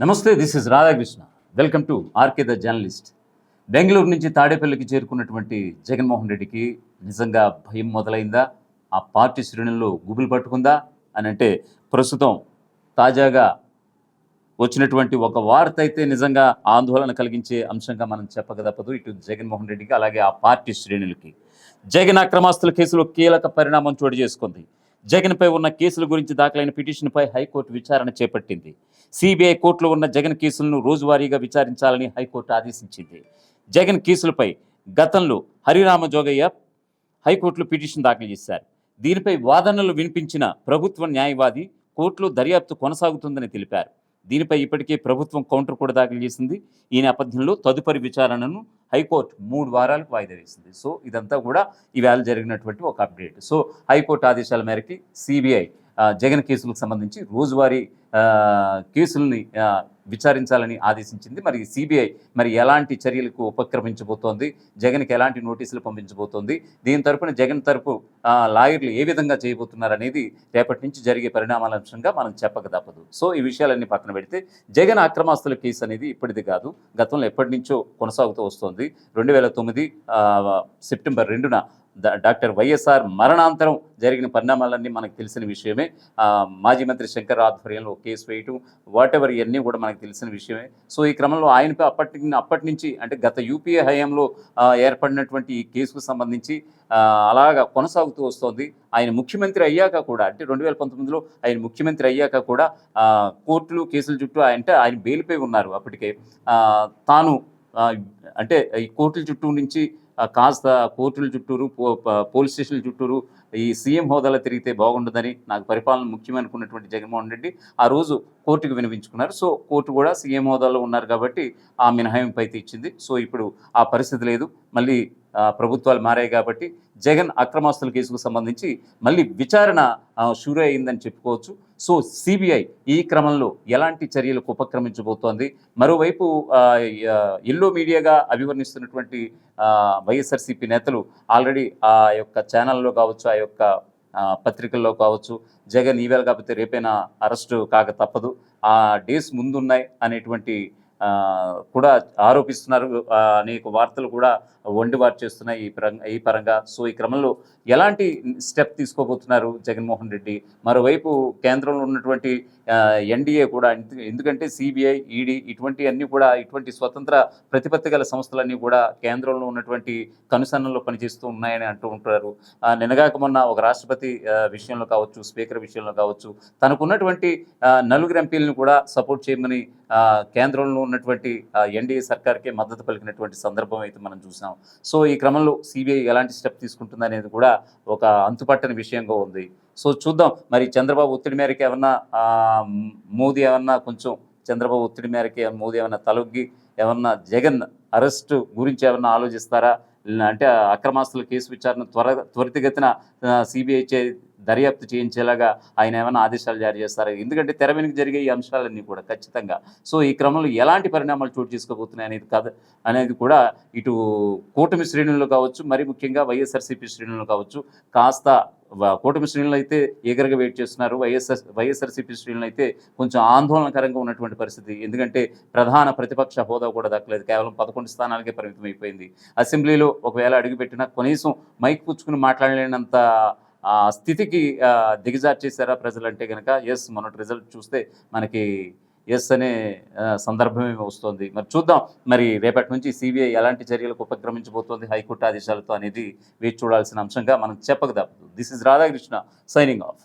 నమస్తే this is Radhakrishna. Welcome to RK the journalist Bengaluru నుంచి తాడేపల్లికి చేరుకున్నటువంటి జగన్మోహన్ రెడ్డికి నిజంగా భయం మొదలైందా? ఆ పార్టీ శ్రేణుల్లో గుబులు పట్టుకుందా? అని అంటే ప్రస్తుతం తాజాగా వచ్చినటువంటి ఒక వార్త అయితే నిజంగా ఆందోళన కలిగించే అంశంగా మనం చెప్పక తప్పదు. ఇటు జగన్మోహన్ రెడ్డికి అలాగే ఆ పార్టీ శ్రేణులకి. జగన్ అక్రమాస్తుల కేసులో కీలక పరిణామం చోటు చేసుకుంది. జగన్పై ఉన్న కేసుల గురించి దాఖలైన పిటిషన్పై హైకోర్టు విచారణ చేపట్టింది. సిబిఐ కోర్టులో ఉన్న జగన్ కేసులను రోజువారీగా విచారించాలని హైకోర్టు ఆదేశించింది. జగన్ కేసులపై గతంలో హరిరామ జోగయ్య హైకోర్టులో పిటిషన్ దాఖలు చేశారు. దీనిపై వాదనలు వినిపించిన ప్రభుత్వ న్యాయవాది కోర్టులో దర్యాప్తు కొనసాగుతుందని తెలిపారు. దీనిపై ఇప్పటికే ప్రభుత్వం కౌంటర్ కూడా దాఖలు చేసింది. ఈ నేపథ్యంలో తదుపరి విచారణను హైకోర్టు మూడు వారాలకు వాయిదా వేసింది. సో ఇదంతా కూడా ఇవాళ జరిగినటువంటి ఒక అప్డేట్. సో హైకోర్టు ఆదేశాల మేరకి సిబిఐ జగన్ కేసులకు సంబంధించి రోజువారీ కేసుల్ని విచారించాలని ఆదేశించింది. మరి సిబిఐ మరి ఎలాంటి చర్యలకు ఉపక్రమించబోతోంది? జగన్కి ఎలాంటి నోటీసులు పంపించబోతోంది? దీని తరపున జగన్ తరపు లాయర్లు ఏ విధంగా చేయబోతున్నారు అనేది రేపటి నుంచి జరిగే పరిణామాల అంశంగా మనం చెప్పక తప్పదు. సో ఈ విషయాలన్నీ పక్కన పెడితే జగన్ అక్రమాస్తుల కేసు అనేది ఇప్పటిది కాదు. గతంలో ఎప్పటి నుంచో కొనసాగుతూ వస్తోంది. రెండు వేల తొమ్మిది సెప్టెంబర్ రెండున డాక్టర్ వైఎస్ఆర్ మరణాంతరం జరిగిన పరిణామాలన్నీ మనకు తెలిసిన విషయమే. మాజీ మంత్రి శంకర్ ఆధ్వర్యంలో కేసు వేయటం వాట్ ఎవర్ ఇవన్నీ కూడా మనకు తెలిసిన విషయమే. సో ఈ క్రమంలో ఆయనపై అప్పటి అప్పటి నుంచి అంటే గత యూపీఏ హయాంలో ఏర్పడినటువంటి ఈ కేసుకు సంబంధించి అలాగా కొనసాగుతూ వస్తోంది. ఆయన ముఖ్యమంత్రి అయ్యాక కూడా అంటే రెండు వేల పంతొమ్మిదిలో ఆయన ముఖ్యమంత్రి అయ్యాక కూడా కోర్టులు కేసుల చుట్టూ ఆయన- అంటే ఆయన బెయిల్పై ఉన్నారు అప్పటికే. తాను అంటే ఈ కోర్టుల చుట్టూ నుంచి కాస్త కోర్టుల చుట్టూరు పోలీస్ స్టేషన్ల చుట్టూరు ఈ సీఎం హోదాలో తిరిగితే బాగుండదని నాకు పరిపాలన ముఖ్యమనుకున్నటువంటి జగన్మోహన్ రెడ్డి ఆ రోజు కోర్టుకు వినిపించుకున్నారు. సో కోర్టు కూడా సీఎం హోదాలో ఉన్నారు కాబట్టి ఆ మినహాయింపు అయితే ఇచ్చింది. సో ఇప్పుడు ఆ పరిస్థితి లేదు. మళ్ళీ ప్రభుత్వాలు మారాయి కాబట్టి జగన్ అక్రమాస్తుల కేసుకు సంబంధించి మళ్ళీ విచారణ షురూ అయిందని చెప్పుకోవచ్చు. సో సిబిఐ ఈ క్రమంలో ఎలాంటి చర్యలకు ఉపక్రమించబోతోంది? మరోవైపు ఎల్లో మీడియాగా అభివర్ణిస్తున్నటువంటి వైఎస్ఆర్సీపీ నేతలు ఆల్రెడీ ఆ యొక్క ఛానల్లో కావచ్చు ఆ యొక్క పత్రికల్లో కావచ్చు జగన్ ఈవేళ కాకపోతే రేపైనా అరెస్టు కాక తప్పదు. ఆ డేస్ ముందున్నాయి అనేటువంటి కూడా ఆరోపిస్తున్నారు. అనేక వార్తలు కూడా వండివారు చేస్తున్నాయి ఈ పరంగా ఈ పరంగా. సో ఈ క్రమంలో ఎలాంటి స్టెప్ తీసుకోబోతున్నారు జగన్మోహన్ రెడ్డి? మరోవైపు కేంద్రంలో ఉన్నటువంటి ఎన్డీఏ కూడా ఎందుకంటే సిబిఐ ఈడీ ఇటువంటి అన్ని కూడా ఇటువంటి స్వతంత్ర ప్రతిపత్తి గల సంస్థలన్నీ కూడా కేంద్రంలో ఉన్నటువంటి కనుసన్నల్లో పనిచేస్తూ ఉన్నాయని అంటూ ఉంటారు. నినగాక మొన్న ఒక రాష్ట్రపతి విషయంలో కావచ్చు స్పీకర్ విషయంలో కావచ్చు తనకున్నటువంటి నలుగురు ఎంపీలను కూడా సపోర్ట్ చేయమని కేంద్రంలో ఉన్నటువంటి ఎన్డీఏ సర్కార్కే మద్దతు పలికినటువంటి సందర్భం అయితే మనం చూసాం. సో ఈ క్రమంలో సిబిఐ ఎలాంటి స్టెప్ తీసుకుంటుంది అనేది కూడా ఒక అంతుపట్టని విషయంగా ఉంది. సో చూద్దాం. మరి చంద్రబాబు ఒత్తిడి మేరకు ఏమన్నా మోదీ ఏమన్నా కొంచెం చంద్రబాబు ఒత్తిడి మేరకు మోదీ ఏమన్నా తలొగ్గి ఏమన్నా జగన్ అరెస్ట్ గురించి ఏమన్నా ఆలోచిస్తారా? అంటే అక్రమాస్తుల కేసు విచారణ త్వర త్వరితగతిన సిబిఐ చే దర్యాప్తు చేయించేలాగా ఆయన ఏమైనా ఆదేశాలు జారీ చేస్తారు? ఎందుకంటే తెర వెనుక జరిగే ఈ అంశాలన్నీ కూడా ఖచ్చితంగా. సో ఈ క్రమంలో ఎలాంటి పరిణామాలు చోటు చేసుకోబోతున్నాయి అనేది కాదు అనేది కూడా ఇటు కూటమి శ్రేణుల్లో కావచ్చు మరి ముఖ్యంగా వైఎస్ఆర్సీపీ శ్రేణులు కావచ్చు కాస్త కూటమి శ్రేణులు అయితే ఈగరగా వెయిట్ చేస్తున్నారు. వైఎస్ఆర్ వైఎస్ఆర్సీపీ శ్రేణులు అయితే కొంచెం ఆందోళనకరంగా ఉన్నటువంటి పరిస్థితి. ఎందుకంటే ప్రధాన ప్రతిపక్ష హోదా కూడా దక్కలేదు. కేవలం పదకొండు స్థానాలకే పరిమితం అయిపోయింది అసెంబ్లీలో ఒకవేళ అడుగుపెట్టినా కనీసం మైక్ పుచ్చుకుని మాట్లాడలేనంత స్థితికి ఆ, దిగజార్చేశారా ప్రజలు అంటే కనుక ఎస్ మొన్నటి రిజల్ట్ చూస్తే మనకి ఎస్ అనే సందర్భమే వస్తుంది. మరి చూద్దాం. మరి రేపటి నుంచి సిబిఐ ఎలాంటి చర్యలకు ఉపక్రమించబోతోంది హైకోర్టు ఆదేశాలతో అనేది వేచి చూడాల్సిన అంశంగా మనం చెప్పక తప్పదు this is Radhakrishna signing off